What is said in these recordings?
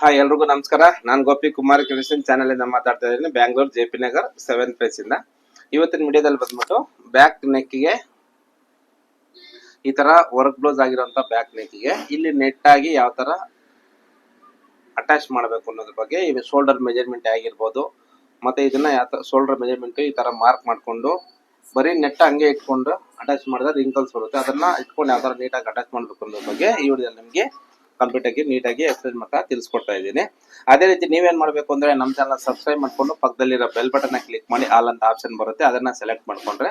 Hi, ಎಲ್ರಿಗೂ ನಮಸ್ಕಾರ. ನಾನು ಗೋಪಿ ಕುಮಾರ್ ಕೃಷ್ಣ ಚಾನಲ್ ಇಂದ ಮಾತಾಡ್ತಾ ಇದ್ದೀನಿ. Bangalore J P Nagar seven place ಇಂದ. ಇವತ್ತಿನ ವಿಡಿಯೋದಲ್ಲಿ ಬಂದ್ಬಿಟ್ಟು ಬ್ಯಾಕ್ ನೆಕ್ಗೆ ಈ ತರ ವರ್ಕ್ ಬ್ಲೌಸ್ ಆಗಿರುವಂತ ಬ್ಯಾಕ್ ನೆಕ್ಗೆ ಇಲ್ಲಿ ನೆಟ್ ಆಗಿ ಯಾವ ತರ ಅಟ್ಯಾಚ್ ಮಾಡಬೇಕು ಅನ್ನೋದ್ರ ಬಗ್ಗೆ ಇವು ಶೋಲ್ಡರ್ ಮೆಜರ್ಮೆಂಟ್ ಆಗಿರ್ಬೋದು, ಮತ್ತೆ ಇದನ್ನ ಯಾವ ತರ ಶೋಲ್ಡರ್ ಮೆಜರ್ಮೆಂಟ್ ಈ ತರ ಮಾರ್ಕ್ ಮಾಡ್ಕೊಂಡು, ಬರೀ ನೆಟ್ ಹಂಗೆ ಇಟ್ಕೊಂಡು ಅಟ್ಯಾಚ್ ಮಾಡಿದ್ರೆ ರಿಂಕಲ್ಸ್ ಬರುತ್ತೆ. ಅದನ್ನ ಇಟ್ಕೊಂಡು ಯಾವ ತರ ನೀಟಾಗಿ ಅಟ್ಯಾಚ್ ಮಾಡಬೇಕು ಅನ್ನೋದ್ರ ಬಗ್ಗೆ ಈ ವಿಡಿಯೋದಲ್ಲಿ ನಿಮಗೆ ಕಂಪ್ಲೀಟ್ ಆಗಿ ನೀಟಾಗಿ ಎಕ್ಸ್ಪ್ಲೈನ್ ಮಾಡ್ತಾ ತಿಳಿಸ್ಕೊಡ್ತಾ ಇದ್ದೀನಿ. ಅದೇ ರೀತಿ ನೀವೇನ್ ಮಾಡ್ಬೇಕು ಅಂದ್ರೆ ನಮ್ಮ ಚಾನಲ್ ಸಬ್ಸ್ಕ್ರೈಬ್ ಮಾಡ್ಕೊಂಡು ಪಕ್ಕದಲ್ಲಿರೋ ಬೆಲ್ ಬಟನ್ ಕ್ಲಿಕ್ ಮಾಡಿ ಆಲ್ ಅಂತ ಆಪ್ಷನ್ ಬರುತ್ತೆ. ಅದನ್ನ ಸೆಲೆಕ್ಟ್ ಮಾಡ್ಕೊಂಡ್ರೆ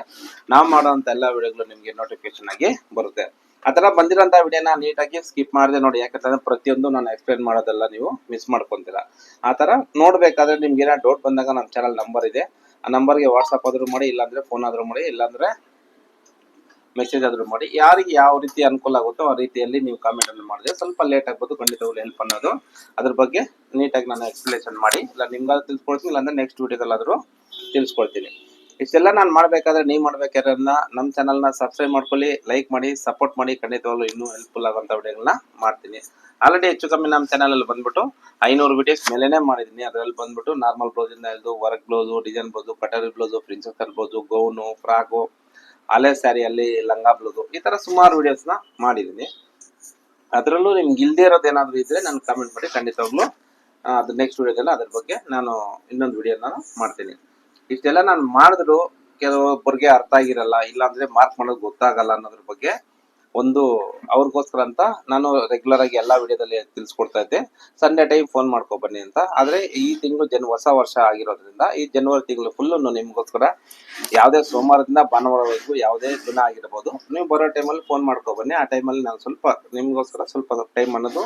ನಾವು ಮಾಡುವಂತ ಎಲ್ಲ ವಿಡಿಯೋಗಳು ನಿಮಗೆ ನೋಟಿಫಿಕೇಶನ್ ಆಗಿ ಬರುತ್ತೆ. ಆ ತರ ಬಂದಿರೋಂಥ ವಿಡಿಯೋನ ನೀಟಾಗಿ ಸ್ಕಿಪ್ ಮಾಡಿದೆ ನೋಡಿ, ಯಾಕಂತಂದ್ರೆ ಪ್ರತಿಯೊಂದು ನಾನು ಎಕ್ಸ್ಪ್ಲೈನ್ ಮಾಡೋದೆಲ್ಲ ನೀವು ಮಿಸ್ ಮಾಡ್ಕೊಂತೀರಾ. ಆ ತರ ನೋಡ್ಬೇಕಾದ್ರೆ ನಿಮ್ಗೆ ಏನೋ ಡೌಟ್ ಬಂದಾಗ ನಮ್ಮ ಚಾನಲ್ ನಂಬರ್ ಇದೆ. ಆ ನಂಬರ್ಗೆ ವಾಟ್ಸಪ್ ಆದ್ರೂ ಮಾಡಿ, ಇಲ್ಲಾಂದ್ರೆ ಫೋನ್ ಆದ್ರೂ ಮಾಡಿ, ಇಲ್ಲಾಂದ್ರೆ ಮೆಸೇಜ್ ಆದರೂ ಮಾಡಿ. ಯಾರಿಗೆ ಯಾವ ರೀತಿ ಅನುಕೂಲ ಆಗುತ್ತೋ ಆ ರೀತಿಯಲ್ಲಿ ನೀವು ಕಾಮೆಂಟ್ ಅನ್ನು ಮಾಡಿದ್ರೆ ಸ್ವಲ್ಪ ಲೇಟ್ ಆಗ್ಬೋದು. ಖಂಡಿತವಾಗ್ಲೂ ಹೆಲ್ಪ್ ಅನ್ನೋದು. ಅದ್ರ ಬಗ್ಗೆ ನೀಟಾಗಿ ನಾನು ಎಕ್ಸ್ಪ್ಲೇಷನ್ ಮಾಡಿ. ಇಲ್ಲ, ನಿಮ್ಗಾದ್ರೂ ತಿಳ್ಸ್ಕೊಡ್ತೀನಿ. ಇಲ್ಲಾಂದ್ರೆ ನೆಕ್ಸ್ಟ್ ವೀಡಿಯೋದಲ್ಲಾದರೂ ತಿಳಿಸ್ಕೊಡ್ತೀನಿ. ಇಷ್ಟೆಲ್ಲ ನಾನು ಮಾಡಬೇಕಾದ್ರೆ ನೀವು ಮಾಡ್ಬೇಕಾದ್ರೆ ನಮ್ಮ ಚಾನಲ್ನ ಸಬ್ಸ್ಕ್ರೈಬ್ ಮಾಡ್ಕೊಳ್ಳಿ ಲೈಕ್ ಮಾಡಿ ಸಪೋರ್ಟ್ ಮಾಡಿ. ಖಂಡಿತವಾಗ್ಲೂ ಇನ್ನೂ ಹೆಲ್ಪ್ಫುಲ್ ಆಗುವಂಥ ವಿಡಿಯೋಗಳನ್ನ ಮಾಡ್ತೀನಿ. ಆಲ್ರೆಡಿ ಹೆಚ್ಚು ಕಮ್ಮಿ ನಮ್ಮ ಚಾನಲಲ್ಲಿ ಬಂದ್ಬಿಟ್ಟು ಐನೂರು ವಿಡಿಯೋಸ್ ಮೇಲೇ ಮಾಡಿದ್ದೀನಿ. ಅದರಲ್ಲಿ ಬಂದ್ಬಿಟ್ಟು ನಾರ್ಮಲ್ ಬ್ಲೌಸಿಂದ ಹಿಡಿದು work blouse design blouse ಕಟರಿ blouse princess cut blouse gown frock ಹಳೆ ಸ್ಯಾರಿಯಲ್ಲಿ ಲಂಗ ಬ್ಲೌಸು ಈ ತರ ಸುಮಾರು ವಿಡಿಯೋಸ್ನ ಮಾಡಿದ್ದೀನಿ ಅದರಲ್ಲೂ ನಿಮ್ಗೆ ಇಲ್ದೆ ಇರೋದು ಏನಾದರೂ ಇದ್ರೆ ನಾನು ಕಮೆಂಟ್ ಮಾಡಿ ಖಂಡಿತವಾಗ್ಲೂ ಅದು ನೆಕ್ಸ್ಟ್ ವಿಡಿಯೋದಲ್ಲ ಅದ್ರ ಬಗ್ಗೆ ನಾನು ಇನ್ನೊಂದು ವಿಡಿಯೋ ನಾನು ಮಾಡ್ತೀನಿ. ಇಷ್ಟೆಲ್ಲ ನಾನು ಮಾಡಿದ್ರು ಕೆಲವೊಬ್ಬರಿಗೆ ಅರ್ಥ ಆಗಿರಲ್ಲ, ಇಲ್ಲಾಂದ್ರೆ ಮಾರ್ಕ್ ಮಾಡೋದು ಗೊತ್ತಾಗಲ್ಲ ಅನ್ನೋದ್ರ ಬಗ್ಗೆ ಒಂದು ಅವ್ರಿಗೋಸ್ಕರ ಅಂತ ನಾನು ರೆಗ್ಯುಲರ್ ಆಗಿ ಎಲ್ಲಾ ವಿಡಿಯೋದಲ್ಲಿ ತಿಳಿಸ್ಕೊಡ್ತಾ ಇದ್ದೆ. ಸಂಡೇ ಟೈಮ್ ಫೋನ್ ಮಾಡ್ಕೊ ಬನ್ನಿ ಅಂತ. ಆದ್ರೆ ಈ ತಿಂಗಳು ಜನ ಹೊಸ ವರ್ಷ ಆಗಿರೋದ್ರಿಂದ ಈ ಜನವರಿ ತಿಂಗಳು ಫುಲ್ ನಿಮ್ಗೋಸ್ಕರ ಯಾವುದೇ ಸೋಮವಾರದಿಂದ ಭಾನುವಾರವರೆಗೂ ಯಾವುದೇ ದಿನ ಆಗಿರ್ಬೋದು. ನೀವು ಬರೋ ಟೈಮಲ್ಲಿ ಫೋನ್ ಮಾಡ್ಕೊ ಬನ್ನಿ. ಆ ಟೈಮಲ್ಲಿ ನಾನು ಸ್ವಲ್ಪ ನಿಮ್ಗೋಸ್ಕರ ಸ್ವಲ್ಪ ಟೈಮ್ ಅನ್ನೋದು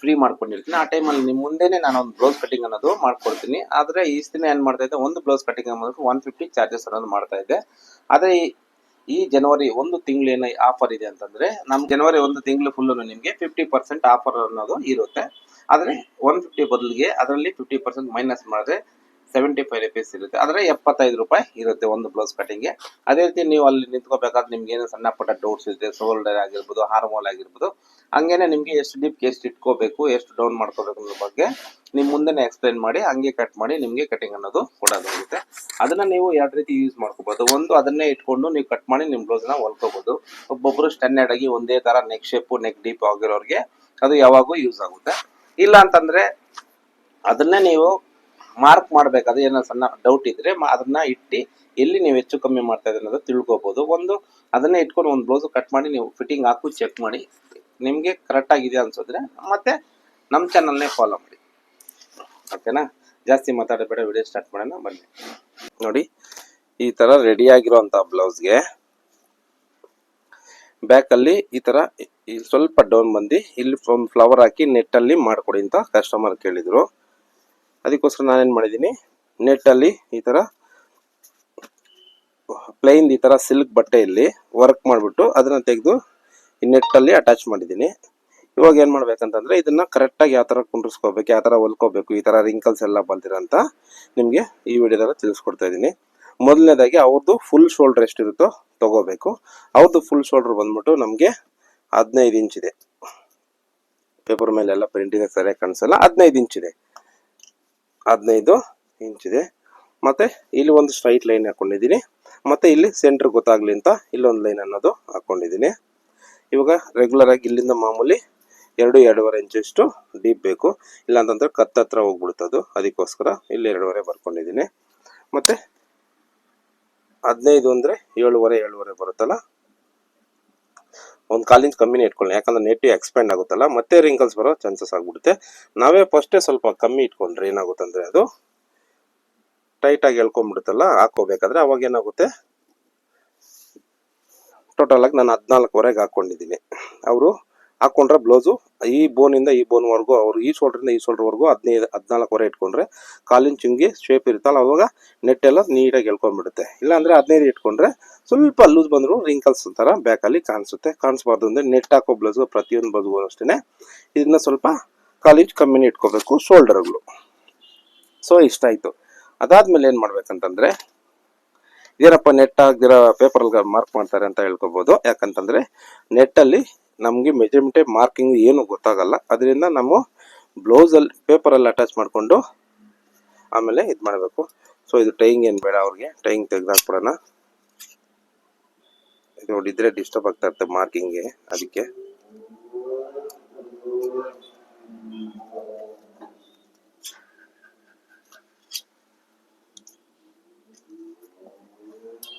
ಫ್ರೀ ಮಾಡ್ಕೊಂಡಿರ್ತೀನಿ. ಆ ಟೈಮಲ್ಲಿ ನಿಮ್ಮ ಮುಂದೆನೆ ನಾನು ಒಂದು ಬ್ಲೌಸ್ ಕಟಿಂಗ್ ಅನ್ನೋದು ಮಾಡ್ಕೊಡ್ತೀನಿ. ಆದ್ರೆ ಈ ದಿನ ಏನ್ ಮಾಡ್ತಾ ಇದ್ದೆ? ಒಂದು ಬ್ಲೌಸ್ ಕಟಿಂಗ್ ಅನ್ನೋದು ಒನ್ ಫಿಫ್ಟಿ ಚಾರ್ಜಸ್ ಅನ್ನೋದು ಮಾಡ್ತಾ ಇದ್ದೆ. ಆದ್ರೆ ಈ- ಜನವರಿ ಒಂದು ತಿಂಗಳು ಏನ ಆಫರ್ ಇದೆ ಅಂತಂದ್ರೆ, ನಮ್ ಜನವರಿ ಒಂದು ತಿಂಗಳು ಫುಲ್ ನಿಮ್ಗೆ ಫಿಫ್ಟಿ ಪರ್ಸೆಂಟ್ ಆಫರ್ ಅನ್ನೋದು ಇರುತ್ತೆ. ಆದ್ರೆ ಒನ್ ಫಿಫ್ಟಿ ಬದಲಿಗೆ ಅದರಲ್ಲಿ ಫಿಫ್ಟಿ ಪರ್ಸೆಂಟ್ ಮೈನಸ್ ಮಾಡಿದ್ರೆ ಸೆವೆಂಟಿ ಫೈವ್ ರುಪೀಸ್ ಇರುತ್ತೆ. ಆದರೆ ಎಪ್ಪತ್ತೈದು ರೂಪಾಯಿ ಇರುತ್ತೆ ಒಂದು ಬ್ಲೌಸ್ ಕಟಿಂಗ್ಗೆ ಅದೇ ರೀತಿ ನೀವು ಅಲ್ಲಿ ನಿಂತ್ಕೋಬೇಕಾದ್ರೆ ನಿಮ್ಗೆ ಏನೋ ಸಣ್ಣ ಪುಟ್ಟ ಡೌಟ್ಸ್ ಇದೆ ಶೋಲ್ಡರ್ ಆಗಿರ್ಬೋದು ಹಾರ್ಮೋಲ್ ಆಗಿರ್ಬೋದು, ಹಂಗೇನೆ ನಿಮಗೆ ಎಷ್ಟು ಡೀಪ್ ಎಷ್ಟು ಇಟ್ಕೋಬೇಕು, ಎಷ್ಟು ಡೌನ್ ಮಾಡ್ಕೋಬೇಕು ಅನ್ನೋ ಬಗ್ಗೆ ನಿಮ್ಮ ಮುಂದೆನೆ ಎಕ್ಸ್ಪ್ಲೈನ್ ಮಾಡಿ, ಹಂಗೆ ಕಟ್ ಮಾಡಿ ನಿಮಗೆ ಕಟಿಂಗ್ ಅನ್ನೋದು ಕೊಡೋದಾಗುತ್ತೆ. ಅದನ್ನ ನೀವು ಎರಡು ರೀತಿ ಯೂಸ್ ಮಾಡ್ಕೋಬಹುದು ಒಂದು ಅದನ್ನೇ ಇಟ್ಕೊಂಡು ನೀವು ಕಟ್ ಮಾಡಿ ನಿಮ್ಮ ಬ್ಲೌಸ್ನ ಹೊಲ್ಕೋಬಹುದು ಒಬ್ಬೊಬ್ರು ಸ್ಟ್ಯಾಂಡರ್ಡ್ ಆಗಿ ಒಂದೇ ತರ ನೆಕ್ ಶೇಪ್ ನೆಕ್ ಡೀಪ್ ಆಗಿರೋರಿಗೆ ಅದು ಯಾವಾಗೂ ಯೂಸ್ ಆಗುತ್ತೆ. ಇಲ್ಲ ಅಂತಂದ್ರೆ ಅದನ್ನೇ ನೀವು ಮಾರ್ಕ್ ಮಾಡಬೇಕಾದ್ರೆ ಏನೋ ಸಣ್ಣ ಡೌಟ್ ಇದ್ರೆ ಅದನ್ನ ಇಟ್ಟು ಎಲ್ಲಿ ನೀವು ಹೆಚ್ಚು ಕಮ್ಮಿ ಮಾಡ್ತಾ ಇದ್ದೀರ ತಿಳ್ಕೊಬಹುದು ಒಂದು, ಅದನ್ನೇ ಇಟ್ಕೊಂಡು ಒಂದು ಬ್ಲೌಸ್ ಕಟ್ ಮಾಡಿ ನೀವು ಫಿಟ್ಟಿಂಗ್ ಹಾಕು ಚೆಕ್ ಮಾಡಿ. ನಿಮ್ಗೆ ಕರೆಕ್ಟ್ ಆಗಿದೆ ಅನ್ಸಿದ್ರೆ ಮತ್ತೆ ನಮ್ಮ ಚಾನಲ್ನೇ ಫಾಲೋ ಮಾಡಿ. ಓಕೆನಾ ಜಾಸ್ತಿ ಮಾತಾಡಬೇಡ ವಿಡಿಯೋ ಸ್ಟಾರ್ಟ್ ಮಾಡೋಣ, ಬನ್ನಿ. ನೋಡಿ, ಈ ತರ ರೆಡಿ ಆಗಿರುವಂತ ಬ್ಲೌಸ್ಗೆ ಬ್ಯಾಕ್ ಅಲ್ಲಿ ಈ ತರ ಇಲ್ಲಿ ಸ್ವಲ್ಪ ಡೌನ್ ಬಂದು ಇಲ್ಲಿ ಒಂದು ಫ್ಲವರ್ ಹಾಕಿ ನೆಟ್ಟಲ್ಲಿ ಮಾಡ್ಕೊಡಿ ಅಂತ ಕಸ್ಟಮರ್ ಕೇಳಿದ್ರು. ಅದಕ್ಕೋಸ್ಕರ ನಾನೇನು ಮಾಡಿದ್ದೀನಿ ನೆಟ್ಟಲ್ಲಿ ಈ ಥರ ಪ್ಲೈನ್ ಈ ಥರ ಸಿಲ್ಕ್ ಬಟ್ಟೆಯಲ್ಲಿ ವರ್ಕ್ ಮಾಡಿಬಿಟ್ಟು ಅದನ್ನು ತೆಗೆದು ಈ ನೆಟ್ಟಲ್ಲಿ ಅಟ್ಯಾಚ್ ಮಾಡಿದ್ದೀನಿ. ಇವಾಗ ಏನು ಮಾಡಬೇಕಂತಂದರೆ ಇದನ್ನು ಕರೆಕ್ಟಾಗಿ ಯಾವ ಥರ ಕುಂಡ್ರಿಸ್ಕೋಬೇಕು ಯಾವ ಥರ ಹೊಲ್ಕೋಬೇಕು, ಈ ಥರ ರಿಂಕಲ್ಸ್ ಎಲ್ಲ ಬಂದಿರಂತ ನಿಮಗೆ ಈ ವಿಡಿಯೋದಲ್ಲಿ ತಿಳಿಸ್ಕೊಡ್ತಾ ಇದ್ದೀನಿ. ಮೊದಲನೇದಾಗಿ ಅವ್ರದ್ದು ಫುಲ್ ಶೋಲ್ಡ್ರ್ ಎಷ್ಟಿರುತ್ತೋ ತಗೋಬೇಕು. ಅವ್ರದ್ದು ಫುಲ್ ಶೋಲ್ಡ್ರ್ ಬಂದ್ಬಿಟ್ಟು ನಮಗೆ ಹದಿನೈದು ಇಂಚಿದೆ ಪೇಪರ್ ಮೇಲೆಲ್ಲ ಪ್ರಿಂಟಿಂಗ್ ಸರಿಯಾಗಿ ಕಾಣಿಸಲ್ಲ, ಹದಿನೈದು ಇಂಚಿದೆ ಹದಿನೈದು ಇಂಚ್ ಇದೆ. ಮತ್ತೆ ಇಲ್ಲಿ ಒಂದು ಸ್ಟ್ರೈಟ್ ಲೈನ್ ಹಾಕ್ಕೊಂಡಿದ್ದೀನಿ ಮತ್ತೆ ಇಲ್ಲಿ ಸೆಂಟರ್ ಗೊತ್ತಾಗ್ಲಿ ಅಂತ ಇಲ್ಲೊಂದು ಲೈನ್ ಅನ್ನೋದು ಹಾಕೊಂಡಿದ್ದೀನಿ. ಇವಾಗ ರೆಗ್ಯುಲರ್ ಆಗಿ ಇಲ್ಲಿಂದ ಮಾಮೂಲಿ ಎರಡು, ಎರಡೂವರೆ ಇಂಚಷ್ಟು ಡೀಪ್ ಬೇಕು. ಇಲ್ಲ ಅಂತಂದ್ರೆ ಕತ್ತ ಹತ್ರ ಹೋಗ್ಬಿಡ್ತದು. ಅದಕ್ಕೋಸ್ಕರ ಇಲ್ಲಿ ಎರಡೂವರೆ ಬರ್ಕೊಂಡಿದ್ದೀನಿ. ಮತ್ತೆ ಹದಿನೈದು ಅಂದರೆ ಏಳುವರೆ ಏಳುವರೆ ಬರುತ್ತಲ್ಲ? ಒಂದು ಕಾಲಿಂಚ್ ಕಮ್ಮಿನೇ ಇಟ್ಕೊಳ್ಳಿ, ಯಾಕಂದ್ರೆ ನೆಟ್ ಎಕ್ಸ್ಪ್ಯಾಂಡ್ ಆಗುತ್ತಲ್ಲ, ಮತ್ತೆ ರಿಂಕಲ್ಸ್ ಬರೋ ಚಾನ್ಸಸ್ ಆಗ್ಬಿಡುತ್ತೆ. ನಾವೇ ಫಸ್ಟೇ ಸ್ವಲ್ಪ ಕಮ್ಮಿ ಇಟ್ಕೊಂಡ್ರೆ ಏನಾಗುತ್ತಂದ್ರೆ ಅದು ಟೈಟ್ ಆಗಿ ಎಳ್ಕೊಂಡ್ಬಿಡುತ್ತಲ್ಲ ಹಾಕೋಬೇಕಾದ್ರೆ ಅವಾಗ ಏನಾಗುತ್ತೆ? ಟೋಟಲ್ ಆಗಿ ನಾನು ಹದಿನಾಲ್ಕುವರೆಗೆ ಹಾಕೊಂಡಿದ್ದೀನಿ ಅವರು ಹಾಕೊಂಡ್ರೆ ಬ್ಲೌಸು ಈ ಬೋನಿಂದ ಈ ಬೋನ್ವರೆಗೂ ಅವರು ಈ ಶೋಲ್ಡ್ರಿಂದ ಈ ಶೋಲ್ಡರ್ವರೆಗೂ ಹದಿನೈದು ಹದಿನಾಲ್ಕುವರೆ ಇಟ್ಕೊಂಡ್ರೆ ಕಾಲಿನ ಚುಂಗಿ ಶೇಪ್ ಇರುತ್ತಲ್ಲ, ಅವಾಗ ನೆಟ್ ಎಲ್ಲ ನೀಟಾಗಿ ಎಳ್ಕೊಂಡ್ಬಿಡುತ್ತೆ. ಇಲ್ಲ ಅಂದ್ರೆ ಹದಿನೈದು ಇಟ್ಕೊಂಡ್ರೆ ಸ್ವಲ್ಪ ಲೂಸ್ ಬಂದ್ರು ರಿಂಕಲ್ಸ್ ತರ ಬ್ಯಾಕಲ್ಲಿ ಕಾಣಿಸುತ್ತೆ. ಕಾಣಿಸ್ಬಾರ್ದು ಅಂದ್ರೆ ನೆಟ್ ಹಾಕೋ ಬ್ಲೌಸ್ ಪ್ರತಿಯೊಂದು ಬ್ಲೌಸ್ಗೂ ಅಷ್ಟೇ ಇದನ್ನ ಸ್ವಲ್ಪ ಕಾಲಿಂಚ್ ಕಮ್ಮಿನೇ ಇಟ್ಕೋಬೇಕು ಶೋಲ್ಡರ್ಗಳು ಸೊ ಇಷ್ಟ ಆಯ್ತು. ಅದಾದ್ಮೇಲೆ ಏನ್ ಮಾಡ್ಬೇಕಂತಂದ್ರೆ ಏನಪ್ಪ ನೆಟ್ ಆಗದಿರೋ ಪೇಪರ್ ಮಾರ್ಕ್ ಮಾಡ್ತಾರೆ ಅಂತ ಹೇಳ್ಕೋಬಹುದು ಯಾಕಂತಂದ್ರೆ ನೆಟ್ ಅಲ್ಲಿ ನಮಗೆ ಮೆಜರ್ಮೆಂಟೇ ಮಾರ್ಕಿಂಗ್ ಏನು ಗೊತ್ತಾಗಲ್ಲ. ಅದರಿಂದ ನಾವು ಬ್ಲೌಸಲ್ಲಿ ಪೇಪರಲ್ಲಿ ಅಟ್ಯಾಚ್ ಮಾಡಿಕೊಂಡು ಆಮೇಲೆ ಇದು ಮಾಡಬೇಕು. ಸೊ ಇದು ಟೈಯಿಂಗ್ ಏನು ಬೇಡ ಅವ್ರಿಗೆ. ಟೈಯಿಂಗ್ ತೆಗೆದಾಕ್ಬಿಡೋಣ. ಇದು ನೋಡಿದ್ರೆ ಡಿಸ್ಟರ್ಬ್ ಆಗ್ತಾ ಇರ್ತದೆ ಮಾರ್ಕಿಂಗ್ಗೆ ಅದಕ್ಕೆ.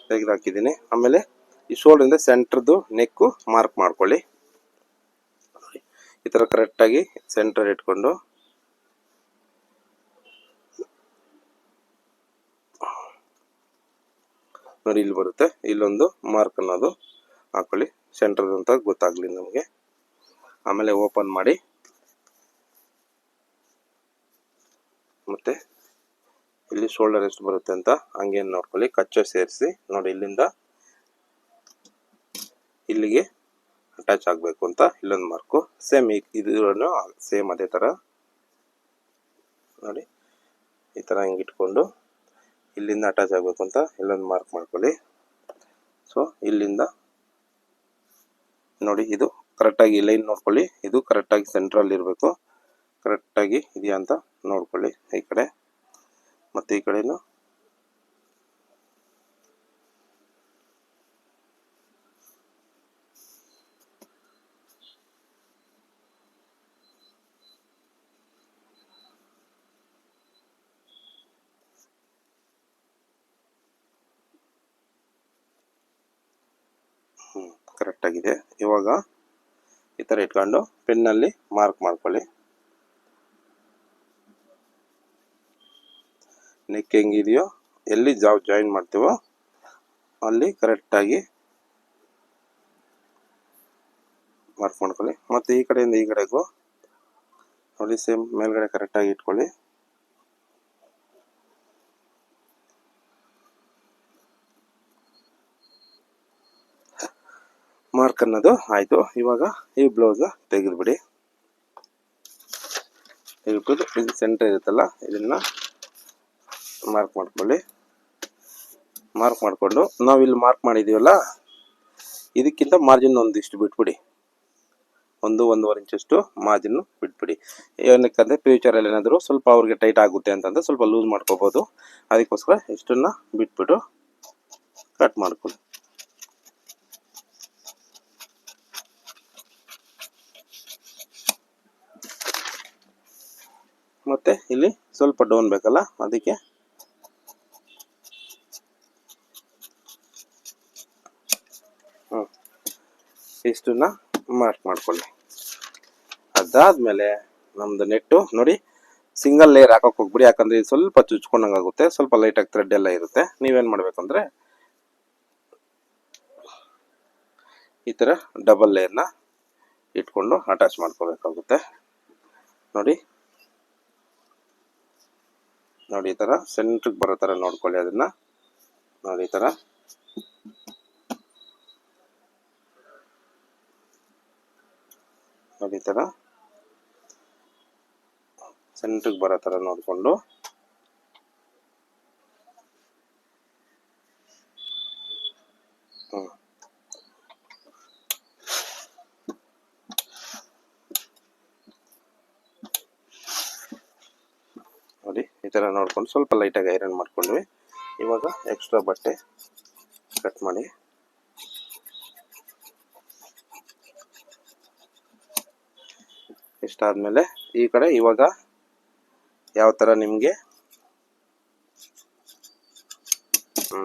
ತೆಗೆದಾಕಿದ್ದೀನಿ. ಆಮೇಲೆ ಈ ಶೋಲ್ಡ್ರಿಂದ ಸೆಂಟ್ರದ್ದು ನೆಕ್ಕು ಮಾರ್ಕ್ ಮಾಡ್ಕೊಳ್ಳಿ. ಈ ಥರ ಕರೆಕ್ಟಾಗಿ ಸೆಂಟರ್ ಇಟ್ಕೊಂಡು. ನೋಡಿ ಇಲ್ಲಿ ಬರುತ್ತೆ. ಇಲ್ಲೊಂದು ಮಾರ್ಕ್ ಅನ್ನೋದು ಹಾಕೊಳ್ಳಿ. ಸೆಂಟರ್ ಅಂತ ಗೊತ್ತಾಗಲಿ ನಮಗೆ. ಆಮೇಲೆ ಓಪನ್ ಮಾಡಿ. ಮತ್ತೆ ಇಲ್ಲಿ ಶೋಲ್ಡರ್ ಎಷ್ಟು ಬರುತ್ತೆ ಅಂತ ಹಂಗೇನು ನೋಡ್ಕೊಳ್ಳಿ. ಕಚ್ಚೆ ಸೇರಿಸಿ ನೋಡಿ ಇಲ್ಲಿಂದ ಇಲ್ಲಿಗೆ ಅಟ್ಯಾಚ್ ಆಗಬೇಕು ಅಂತ ಇಲ್ಲೊಂದು ಮಾರ್ಕು ಸೇಮ್ ಇದನ್ನು ಸೇಮ್ ಅದೇ ಥರ ನೋಡಿ, ಈ ಥರ ಹಿಂಗೆ ಇಟ್ಕೊಂಡು ಇಲ್ಲಿಂದ ಅಟ್ಯಾಚ್ ಆಗಬೇಕು ಅಂತ ಇಲ್ಲೊಂದು ಮಾರ್ಕ್ ಮಾಡ್ಕೊಳ್ಳಿ. ಸೊ ಇಲ್ಲಿಂದ ನೋಡಿ, ಇದು ಕರೆಕ್ಟಾಗಿ ಲೈನ್ ನೋಡ್ಕೊಳ್ಳಿ. ಇದು ಕರೆಕ್ಟಾಗಿ ಸೆಂಟ್ರಲ್ಲಿ ಇರಬೇಕು. ಕರೆಕ್ಟಾಗಿ ಇದೆಯಾ ಅಂತ ನೋಡ್ಕೊಳ್ಳಿ ಈ ಕಡೆ. ಮತ್ತು ಈ ಕಡೆನೂ ಹ್ಞೂ ಕರೆಕ್ಟಾಗಿದೆ ಇವಾಗ ಈ ಥರ ಇಟ್ಕೊಂಡು ಪೆನ್ನಲ್ಲಿ ಮಾರ್ಕ್ ಮಾಡ್ಕೊಳ್ಳಿ. ನೆಕ್ ಹೆಂಗಿದೆಯೋ, ಎಲ್ಲಿ ಜಾವ್ ಜಾಯಿನ್ ಮಾಡ್ತೀವೋ ಅಲ್ಲಿ ಕರೆಕ್ಟಾಗಿ ಮಾರ್ಕ್ ಮಾಡ್ಕೊಳ್ಳಿ. ಮತ್ತು ಈ ಕಡೆಯಿಂದ ಈ ಕಡೆಗೂ ನೋಡಿ ಸೇಮ್ ಮೇಲ್ಗಡೆ ಕರೆಕ್ಟಾಗಿ ಇಟ್ಕೊಳ್ಳಿ. ಮಾರ್ಕ್ ಅನ್ನೋದು ಆಯಿತು. ಇವಾಗ ಈ ಬ್ಲೌಸ್ನ ತೆಗೆದುಬಿಡಿ. ತೆಗೆದ್ಬಿಟ್ಟು ಇದು ಸೆಂಟರ್ ಇರುತ್ತಲ್ಲ, ಇದನ್ನು ಮಾರ್ಕ್ ಮಾಡ್ಕೊಳ್ಳಿ. ಮಾರ್ಕ್ ಮಾಡಿಕೊಂಡು ನಾವಿಲ್ಲಿ ಮಾರ್ಕ್ ಮಾಡಿದ್ದೀವಲ್ಲ ಇದಕ್ಕಿಂತ ಮಾರ್ಜಿನ್ ಒಂದಿಷ್ಟು ಬಿಟ್ಬಿಡಿ. ಒಂದು, ಒಂದೂವರೆ ಇಂಚಷ್ಟು ಮಾರ್ಜಿನ್ ಬಿಟ್ಬಿಡಿ. ಏನಕ್ಕಂದರೆ ಫ್ಯೂಚರಲ್ಲಿ ಏನಾದರೂ ಸ್ವಲ್ಪ ಅವ್ರಿಗೆ ಟೈಟ್ ಆಗುತ್ತೆ ಅಂತಂದರೆ ಸ್ವಲ್ಪ ಲೂಸ್ ಮಾಡ್ಕೋಬೋದು. ಅದಕ್ಕೋಸ್ಕರ ಇಷ್ಟನ್ನು ಬಿಟ್ಬಿಟ್ಟು ಕಟ್ ಮಾಡ್ಕೊಳ್ಳಿ. ಮತ್ತೆ ಇಲ್ಲಿ ಸ್ವಲ್ಪ ಡೌನ್ ಬೇಕಲ್ಲ? ಅದಕ್ಕೆ ಹ್ಞೂ ಇಷ್ಟನ್ನ ಮಾರ್ಕ್ ಮಾಡ್ಕೊಳ್ಳಿ. ಅದಾದ್ಮೇಲೆ ನಮ್ದು ನೆಟ್ಟು ನೋಡಿ ಸಿಂಗಲ್ ಲೇಯರ್ ಹಾಕೋಕೆ ಹೋಗ್ಬಿಡಿ, ಯಾಕಂದ್ರೆ ಇದು ಸ್ವಲ್ಪ ಚುಚ್ಕೊಂಡಂಗೆ ಆಗುತ್ತೆ, ಸ್ವಲ್ಪ ಲೈಟಾಗಿ ಥ್ರೆಡ್ ಎಲ್ಲ ಇರುತ್ತೆ. ನೀವೇನು ಮಾಡಬೇಕಂದ್ರೆ ಈ ಥರ ಡಬಲ್ ಲೇಯರ್ನ ಇಟ್ಕೊಂಡು ಅಟ್ಯಾಚ್ ಮಾಡ್ಕೋಬೇಕಾಗುತ್ತೆ. ನೋಡಿ ನೋಡಿ ಈ ತರ. ಸೆಂಟ್ರಿಗೆ ಬರೋ ತರ ನೋಡ್ಕೊಳ್ಳಿ ಅದನ್ನ. ನೋಡಿ ಈ ತರ. ನೋಡಿ ಈ ತರ. ಸೆಂಟ್ರಿಗೆ ಬರೋ ತರ ನೋಡಿಕೊಂಡು. ನೋಡಿ ಈ ಥರ ನೋಡ್ಕೊಂಡು ಸ್ವಲ್ಪ ಲೈಟಾಗಿ ಐರನ್ ಮಾಡ್ಕೊಂಡ್ವಿ. ಇವಾಗ ಎಕ್ಸ್ಟ್ರಾ ಬಟ್ಟೆ ಕಟ್ ಮಾಡಿ. ಇಷ್ಟಾದಮೇಲೆ ಈ ಕಡೆ ಇವಾಗ ಯಾವ ಥರ ನಿಮಗೆ? ಹ್ಞೂ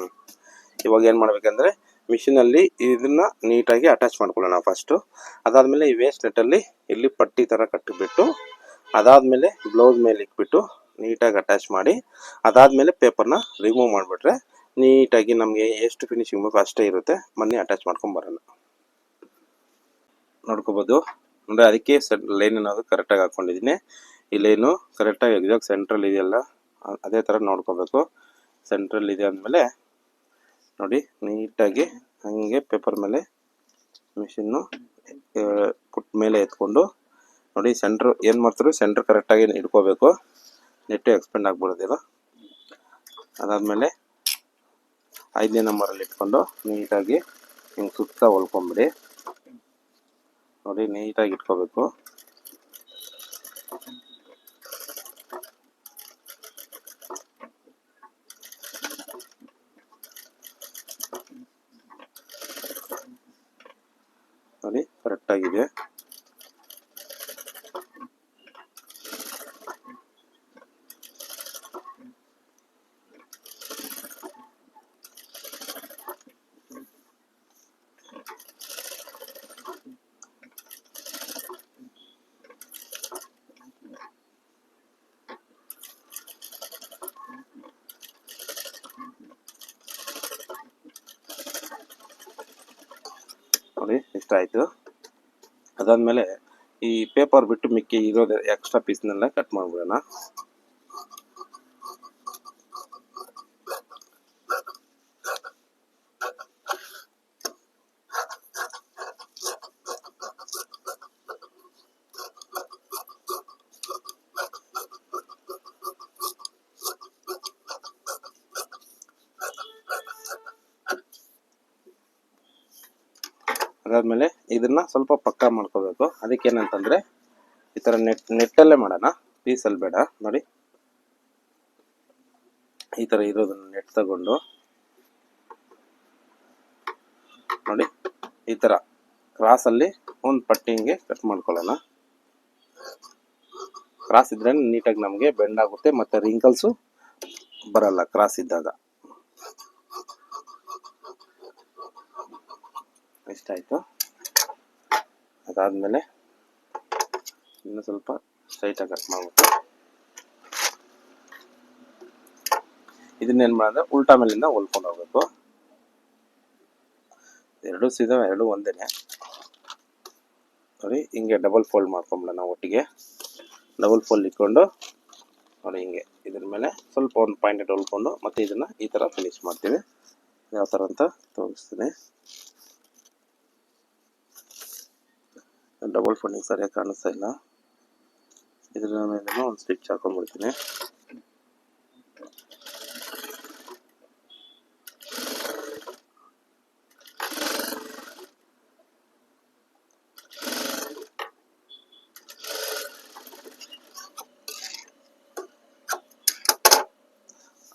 ಇವಾಗ ಏನು ಮಾಡಬೇಕಂದ್ರೆ ಮಿಷಿನಲ್ಲಿ ಇದನ್ನ ನೀಟಾಗಿ ಅಟ್ಯಾಚ್ ಮಾಡ್ಕೊಳ್ಳೋಣ ಫಸ್ಟು ಅದಾದಮೇಲೆ ಈ ವೇಸ್ಟ್ ನೆಟ್ಟಲ್ಲಿ ಇಲ್ಲಿ ಪಟ್ಟಿ ಥರ ಕಟ್ಟಿಬಿಟ್ಟು ಅದಾದಮೇಲೆ ಬ್ಲೌಸ್ ಮೇಲೆ ಇಟ್ಬಿಟ್ಟು ನೀಟಾಗಿ ಅಟ್ಯಾಚ್ ಮಾಡಿ, ಅದಾದಮೇಲೆ ಪೇಪರ್ನ ರಿಮೂವ್ ಮಾಡಿಬಿಟ್ರೆ ನೀಟಾಗಿ ನಮಗೆ ಎಷ್ಟು ಫಿನಿಶಿಂಗ್ ಬೇಕು ಅಷ್ಟೇ ಇರುತ್ತೆ. ಮನೆ ಅಟ್ಯಾಚ್ ಮಾಡ್ಕೊಂಬರೋಣ ನೋಡ್ಕೋಬೋದು. ಅಂದರೆ ಅದಕ್ಕೆ ಲೈನ್ ಅನ್ನೋದು ಕರೆಕ್ಟಾಗಿ ಹಾಕ್ಕೊಂಡಿದ್ದೀನಿ ಈ ಲೈನು ಕರೆಕ್ಟಾಗಿ ಎಕ್ಸಾಕ್ಟ್ ಸೆಂಟ್ರಲ್ ಇದೆಯಲ್ಲ ಅದೇ ಥರ ನೋಡ್ಕೋಬೇಕು. ಸೆಂಟ್ರಲ್ ಇದೆ ಅಂದಮೇಲೆ ನೋಡಿ, ನೀಟಾಗಿ ಹಂಗೆ ಪೇಪರ್ ಮೇಲೆ ಮಿಷಿನ್ನು ಪುಟ್ ಮೇಲೆ ಎತ್ಕೊಂಡು ನೋಡಿ ಸೆಂಟ್ರ್ ಏನು ಮಾಡ್ತಾರೆ ಸೆಂಟ್ರ್ ಕರೆಕ್ಟಾಗಿ ಇಟ್ಕೋಬೇಕು. ನೆಟ್ಟು ಎಕ್ಸ್ಪೆಂಡ್ ಆಗ್ಬಿಡೋದಿಲ್ಲ ಅದಾದಮೇಲೆ ಐದನೇ ನಂಬರಲ್ಲಿ ಇಟ್ಕೊಂಡು ನೀಟಾಗಿ ಹಿಂಗೆ ಸುತ್ತ ಹೊಲ್ಕೊಂಬಿಡಿ. ನೋಡಿ, ನೀಟಾಗಿ ಇಟ್ಕೋಬೇಕು. ನೋಡಿ ಕರೆಕ್ಟ್ ಆಗಿದೆ ನೋಡಿ ಇಷ್ಟ ಆಯಿತು. ಅದಾದಮೇಲೆ ಈ ಪೇಪರ್ ಬಿಟ್ಟು ಮಿಕ್ಕಿ ಇರೋದು ಎಕ್ಸ್ಟ್ರಾ ಪೀಸ್ನೆಲ್ಲ ಕಟ್ ಮಾಡ್ಬಿಡೋಣ ಅದಾದ್ಮೇಲೆ ಇದನ್ನ ಸ್ವಲ್ಪ ಪಕ್ಕ ಮಾಡ್ಕೋಬೇಕು. ಅದಕ್ಕೆ ಏನಂತಂದ್ರೆ ಈ ಥರ ನೆಟ್, ನೆಟ್ಟಲ್ಲೇ ಮಾಡೋಣ. ಪೀಸಲ್ಲಿ ಬೇಡ. ನೋಡಿ. ಈ ಥರ ಇರೋದನ್ನ ನೆಟ್ ತಗೊಂಡು. ನೋಡಿ. ಈ ಥರ ಕ್ರಾಸ್ ಅಲ್ಲಿ ಒಂದು ಪಟ್ಟಿಂಗೆ ಕಟ್ ಮಾಡ್ಕೊಳ್ಳೋಣ. ಕ್ರಾಸ್ ಇದ್ರೆ ನೀಟಾಗಿ ನಮಗೆ ಬೆಂಡ್ ಆಗುತ್ತೆ, ಮತ್ತೆ ರಿಂಕಲ್ಸು ಬರಲ್ಲ ಕ್ರಾಸ್ ಇದ್ದಾಗ. ಇಷ್ಟ ಆಯ್ತು ಅದಾದ್ಮೇಲೆ ಇನ್ನು ಸ್ವಲ್ಪ ಸ್ಟ್ರೈಟಾಗಿ ಕಟ್ ಮಾಡ್ಬೇಕು. ಇದನ್ನೇನು ಮಾಡಿದ್ರೆ ಉಲ್ಟಾ ಮೇಲಿಂದ ಹೊಲ್ಕೊಂಡು ಹೋಗ್ಬೇಕು. ಎರಡು ಸೀದಾ ಎರಡು ಒಂದೇನೆ. ನೋಡಿ, ಹಿಂಗೆ ಡಬಲ್ ಫೋಲ್ಡ್ ಮಾಡ್ಕೊಂಬಿಡೋಣ ಒಟ್ಟಿಗೆ. ಡಬಲ್ ಫೋಲ್ಡ್ ಇಟ್ಕೊಂಡು, ನೋಡಿ ಹಿಂಗೆ ಇದ್ರ ಮೇಲೆ ಸ್ವಲ್ಪ ಒಂದು ಪಾಯಿಂಟ್ ಹೊಲ್ಕೊಂಡು ಮತ್ತೆ ಇದನ್ನ ಈ ಥರ ಫಿನಿಶ್ ಮಾಡ್ತೀವಿ. ಯಾವ ಥರ ಅಂತ ತೋರಿಸ್ತೀನಿ. ಡಬಲ್ ಫೋಲ್ಡಿಂಗ್ ಸರಿಯಾಗಿ ಕಾಣಿಸ್ತಾ ಇಲ್ಲ ಇದ್ರ ಮೇಲೆ ಒಂದು ಸ್ಟಿಚ್ ಹಾಕೊಂಡ್ಬಿಡ್ತೀನಿ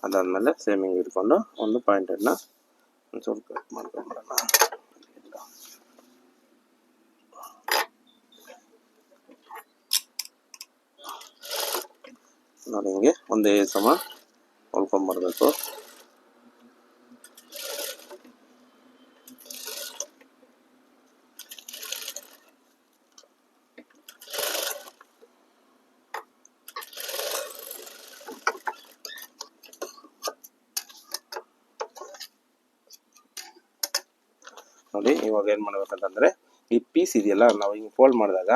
ಅದಾದ್ಮೇಲೆ ಸೇಮಿಂಗ್ ಇಟ್ಕೊಂಡು ಒಂದು ಪಾಯಿಂಟನ್ನು ಒಂದು ಸ್ವಲ್ಪ ಕಟ್ ಮಾಡ್ಕೊಂಡ್ಬಿಡೋಣ ನೋಡಿ ಹಿಂಗೆ ಒಂದೇ ಸಮ ಹೊಲ್ಕೊಂಬರ್ಬೇಕು ನೋಡಿ ಇವಾಗ ಏನು ಮಾಡ್ಬೇಕಂತಂದ್ರೆ ಈ ಪೀಸ್ ಇದೆಯಲ್ಲ, ನಾವು ಹಿಂಗೆ ಫೋಲ್ಡ್ ಮಾಡಿದಾಗ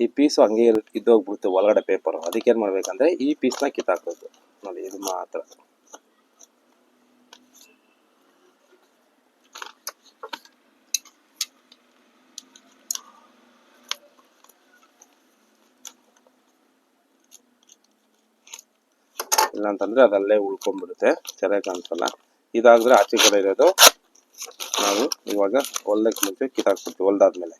ಈ ಪೀಸು ಹಂಗೆ ಇದ್ದೋಗ್ಬಿಡುತ್ತೆ ಒಳಗಡೆ ಪೇಪರು ಅದಕ್ಕೆ ಏನು ಮಾಡ್ಬೇಕಂದ್ರೆ ಈ ಪೀಸ್ನ ಕಿತ್ತಾಕೋದು ನೋಡಿ, ಇದು ಮಾತ್ರ. ಇಲ್ಲ ಅಂತಂದ್ರೆ ಅದಲ್ಲೇ ಉಳ್ಕೊಂಡ್ಬಿಡುತ್ತೆ. ಚೆನ್ನಾಗಿ ಕಾಣಿಸಲ್ಲ. ಇದಾದ್ರೆ ಆಚೆ ಕಡೆ ಇರೋದು ನಾವು ಇವಾಗ ಹೊಲ್ದಕ್ಕೆ ಮುಂಚೆ ಕಿತ್ತಾಕ್ಬಿಡ್ತೀವಿ, ಹೊಲ್ದಾದ್ಮೇಲೆ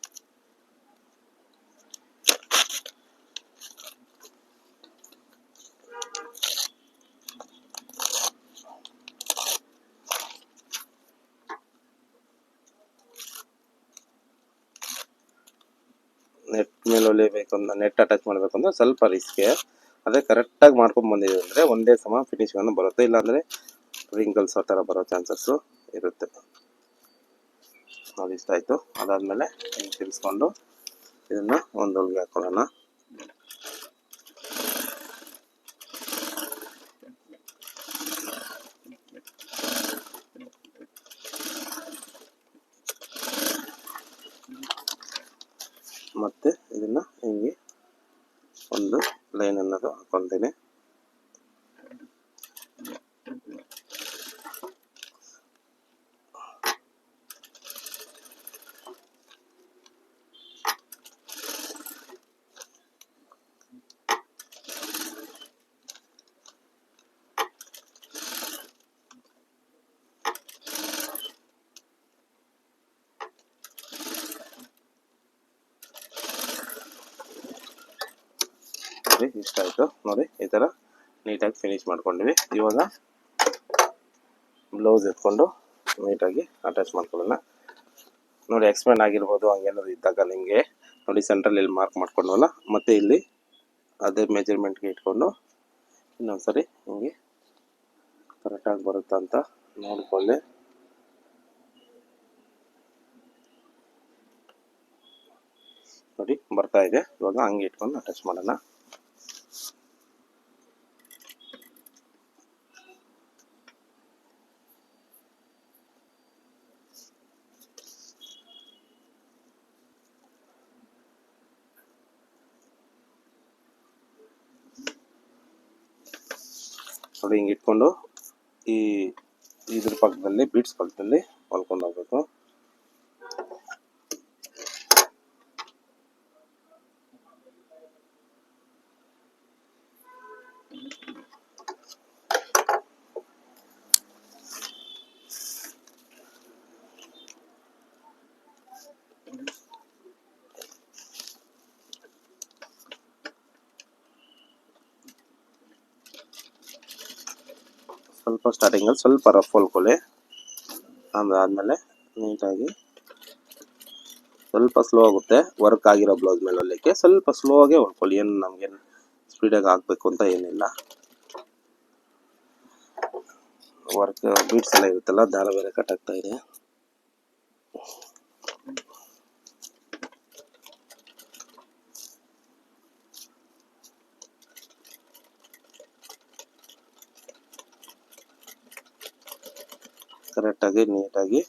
ನೆಟ್ ಮೇಲೆ ಹೊಲಿಬೇಕು ಅಂತ ನೆಟ್ ಅಟ್ಯಾಚ್ ಮಾಡಬೇಕು ಅಂದ್ರೆ ಸ್ವಲ್ಪ ರಿಸ್ಕೆ ಅದೇ ಕರೆಕ್ಟಾಗಿ ಮಾಡ್ಕೊಂಡು ಬಂದಿದೆ ಅಂದರೆ ಒಂದೇ ಸಮ ಫಿನಿಶಿಂಗ್ ಅನ್ನು ಬರುತ್ತೆ. ಇಲ್ಲಾಂದರೆ ರಿಂಕಲ್ಸ್ ಆ ಥರ ಬರೋ ಚಾನ್ಸಸ್ಸು ಇರುತ್ತೆ. ಅದು ಆಯಿತು. ಅದಾದಮೇಲೆ ಇದನ್ನ ತಿರ್ಸ್ಕೊಂಡು ಇದನ್ನು ಒಂದು ಹಾಕೊಳ್ಳೋಣ. ಮತ್ತೆ ಇದನ್ನ ಹಿಂಗೆ ಒಂದು ಲೈನ್ ಅನ್ನೋದು ಹಾಕೊಂತೀನಿ ಫಿನಿಶ್ ಮಾಡ್ಕೊಂಡಿವಿ. ಇವಾಗ ಬ್ಲೌಸ್ ಎತ್ಕೊಂಡು ನೀಟಾಗಿ ಅಟ್ಯಾಚ್ ಮಾಡ್ಕೊಳ್ಳೋಣ. ನೋಡಿ ಎಕ್ಸ್ಪ್ಲೇನ್ ಆಗಿರ್ಬೋದು ಹಂಗೇನಾದ್ರು ಇದ್ದಾಗ ನಿಮಗೆ ನೋಡಿ ಸೆಂಟ್ರಲ್ಲಿ ಇಲ್ಲಿ ಮಾರ್ಕ್ ಮಾಡ್ಕೊಂಡವಲ್ಲ, ಮತ್ತೆ ಇಲ್ಲಿ ಅದೇ ಮೆಜರ್ಮೆಂಟ್ಗೆ ಇಟ್ಕೊಂಡು ಇನ್ನೊಂದ್ಸರಿ ಹಿಂಗೆ ಕರೆಕ್ಟಾಗಿ ಬರುತ್ತಾ ಅಂತ ನೋಡ್ಕೊಳ್ಳಿ. ನೋಡಿ, ಬರ್ತಾ ಇದೆ. ಇವಾಗ ಹಂಗೆ ಇಟ್ಕೊಂಡು ಅಟ್ಯಾಚ್ ಮಾಡೋಣ. ನೋಡಿ ಹಿಂಗೆ ಇಟ್ಕೊಂಡು ಈ ಇದ್ರ ಪಕ್ಕದಲ್ಲಿ ಬೀಟ್ಸ್ ಪಕ್ಕದಲ್ಲಿ ಹೊಲ್ಕೊಂಡು ಹೋಗ್ಬೇಕು ಸ್ವಲ್ಪ ಸ್ಟಾರ್ಟಿಂಗಲ್ಲಿ ಸ್ವಲ್ಪ ರಫ್ ಹೊಲ್ಕೊಳ್ಳಿ ಅದಾದಮೇಲೆ ನೀಟಾಗಿ ಸ್ವಲ್ಪ ಸ್ಲೋ ಆಗುತ್ತೆ. ವರ್ಕ್ ಆಗಿರೋ ಬ್ಲೌಸ್ ಮೇಲೆ ಹೊಲಿಕ್ಕೆ ಸ್ವಲ್ಪ ಸ್ಲೋ ಆಗೇ ಹೊಲ್ಕೊಳ್ಳಿ ಏನು ನಮಗೇನು ಸ್ಪೀಡಾಗಿ ಹಾಕಬೇಕು ಅಂತ ಏನಿಲ್ಲ. ವರ್ಕ್ ಬೀಟ್ಸ್ ಎಲ್ಲ ಇರುತ್ತಲ್ಲ, ದಾರ ಬೇರೆ ಕಟ್ ಆಗ್ತಾ ಇದೆ. ಕರೆಕ್ಟಾಗಿ, ನೀಟಾಗಿ.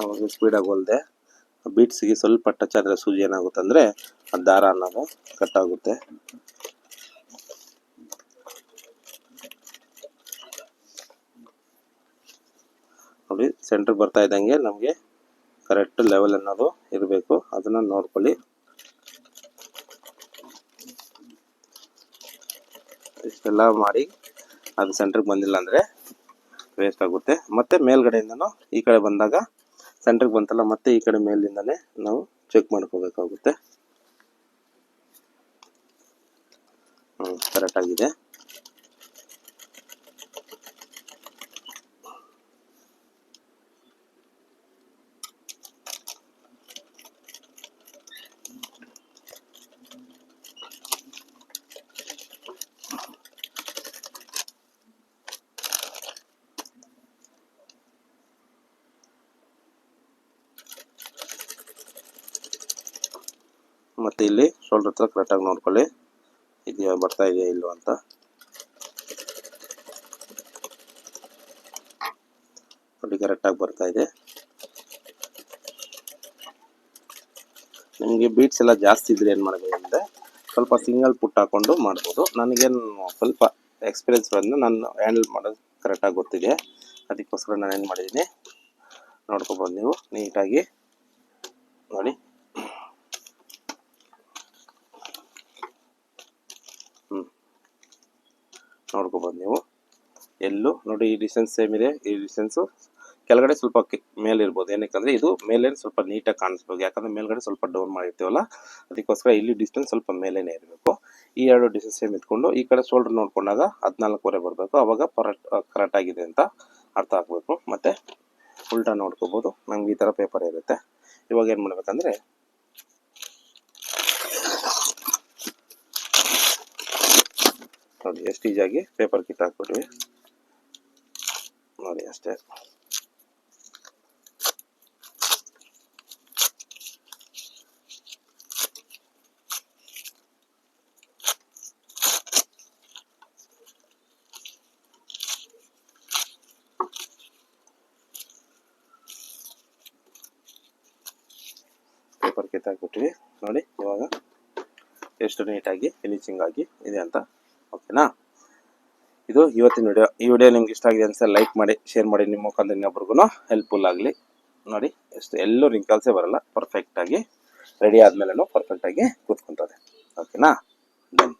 ಅವಾಗ ಸ್ಪೀಡಾಗಿ ಹೊಲ್ದೆ ಬೀಟ್ಸಿಗೆ ಸ್ವಲ್ಪ ಟಚ್ ಆದರೆ ಸೂಜಿ ಏನಾಗುತ್ತೆ ಅಂದರೆ, ಆ ದಾರ ಅನ್ನೋದು ಕಟ್ ಆಗುತ್ತೆ ನೋಡಿ ಸೆಂಟ್ರ್ ಬರ್ತಾ ಇದ್ದಂಗೆ ನಮಗೆ ಕರೆಕ್ಟ್ ಲೆವೆಲ್ ಅನ್ನೋದು ಇರಬೇಕು. ಅದನ್ನು ನೋಡ್ಕೊಳ್ಳಿ. ಇಷ್ಟೆಲ್ಲ ಮಾಡಿ ಅದು ಸೆಂಟ್ರಿಗೆ ಬಂದಿಲ್ಲ ಅಂದರೆ ವೇಸ್ಟ್ ಆಗುತ್ತೆ. ಮತ್ತೆ ಮೇಲ್ಗಡೆಯಿಂದನೂ ಈ ಕಡೆ ಬಂದಾಗ ಸೆಂಟ್ರಿಗೆ ಬಂತಲ್ಲ, ಮತ್ತೆ ಈ ಕಡೆ ಮೇಲಿಂದನೇ ನಾವು ಚೆಕ್ ಮಾಡ್ಕೋಬೇಕಾಗುತ್ತೆ. ಹ್ಞೂ ಕರೆಕ್ಟ್ ಮತ್ತೆ ಇಲ್ಲಿ ಶೋಲ್ಡರ್ ಹತ್ರ ಕರೆಕ್ಟಾಗಿ ನೋಡ್ಕೊಳ್ಳಿ. ಇದೆಯಾ, ಬರ್ತಾ ಇದೆಯಾ ಇಲ್ಲೋ ಅಂತ. ನೋಡಿ ಕರೆಕ್ಟಾಗಿ ಬರ್ತಾ ಇದೆ. ನಿಮಗೆ ಬೀಟ್ಸ್ ಎಲ್ಲ ಜಾಸ್ತಿ ಇದ್ರೆ ಏನು ಮಾಡಬೇಕು ಅಂದರೆ ಸ್ವಲ್ಪ ಸಿಂಗಲ್ ಪುಟ್ ಹಾಕೊಂಡು ಮಾಡ್ಬೋದು. ನನಗೇನು ಸ್ವಲ್ಪ ಎಕ್ಸ್ಪೀರಿಯನ್ಸ್ ಬಂದು ನಾನು ಹ್ಯಾಂಡಲ್ ಮಾಡೋದು ಕರೆಕ್ಟಾಗಿ ಗೊತ್ತಿದೆ. ಅದಕ್ಕೋಸ್ಕರ ನಾನು ಏನು ಮಾಡಿದ್ದೀನಿ, ನೋಡ್ಕೊಬೋದು ನೀವು ನೀಟಾಗಿ ನೋಡಿ. ನೋಡ್ಕೊಬೋದು ನೀವು. ಎಲ್ಲೂ ನೋಡಿ ಈ ಡಿಸ್ಟೆನ್ಸ್ ಸೇಮ್ ಇದೆ. ಈ ಡಿಸ್ಟೆನ್ಸು ಕೆಳಗಡೆ ಸ್ವಲ್ಪ ಮೇಲೆ ಇರ್ಬೋದು ಏನಕ್ಕಂದ್ರೆ ಇದು ಮೇಲೆ ಸ್ವಲ್ಪ ನೀಟಾಗಿ ಕಾಣಿಸ್ಬೋದು ಯಾಕಂದರೆ ಮೇಲ್ಗಡೆ ಸ್ವಲ್ಪ ಡೌನ್ ಮಾಡಿರ್ತೀವಲ್ಲ, ಅದಕ್ಕೋಸ್ಕರ ಇಲ್ಲಿ ಡಿಸ್ಟೆನ್ಸ್ ಸ್ವಲ್ಪ ಮೇಲೇನೆ ಇರಬೇಕು. ಈ ಎರಡು ಡಿಸ್ಟೆನ್ಸ್ ಸೇಮ್ ಇಟ್ಕೊಂಡು ಈ ಕಡೆ ಶೋಲ್ಡ್ರ್ ನೋಡ್ಕೊಂಡಾಗ ಹದಿನಾಲ್ಕುವರೆ ಬರಬೇಕು. ಅವಾಗ ಪರಟ್ ಕರೆಕ್ಟ್ ಆಗಿದೆ ಅಂತ ಅರ್ಥ ಆಗಬೇಕು. ಮತ್ತು ಉಲ್ಟಾ ನೋಡ್ಕೋಬೋದು. ನಮ್ಗೆ ಈ ಥರ ಪೇಪರ್ ಇರುತ್ತೆ. ಇವಾಗ ಏನು ಮಾಡ್ಬೇಕಂದ್ರೆ ನೋಡಿ ಎಷ್ಟು ಈಜಾಗಿ ಪೇಪರ್ ಕಿಟ್ ಹಾಕ್ಬಿಟ್ವಿ ನೋಡಿ ಅಷ್ಟೇ ಪೇಪರ್ ಕಿತ್ ಹಾಕ್ಬಿಟ್ವಿ ನೋಡಿ ಇವಾಗ ಎಷ್ಟು ನೀಟಾಗಿ ಫಿನಿಶಿಂಗ್ ಆಗಿ ಇದೆ ಅಂತ ಓಕೆನಾ? ಇದು ಇವತ್ತಿನ ವಿಡಿಯೋ ಈ ವಿಡಿಯೋ ನಿಮ್ಗೆ ಇಷ್ಟ ಆಗಿದೆ ಅನ್ಸರ್ ಲೈಕ್ ಮಾಡಿ ಶೇರ್ ಮಾಡಿ, ನಿಮ್ಮ ಮುಖಾಂತರ ಇನ್ನೊಬ್ರಿಗೂ ಹೆಲ್ಪ್ಫುಲ್ ಆಗಲಿ. ನೋಡಿ, ಎಷ್ಟು ಎಲ್ಲೂ ರಿಂಕಲ್ಸೇ ಬರಲ್ಲ ಪರ್ಫೆಕ್ಟಾಗಿ ರೆಡಿ ಆದಮೇಲೆ ಪರ್ಫೆಕ್ಟಾಗಿ ಕೂತ್ಕೊತದೆ ಓಕೆನಾ? ಡನ್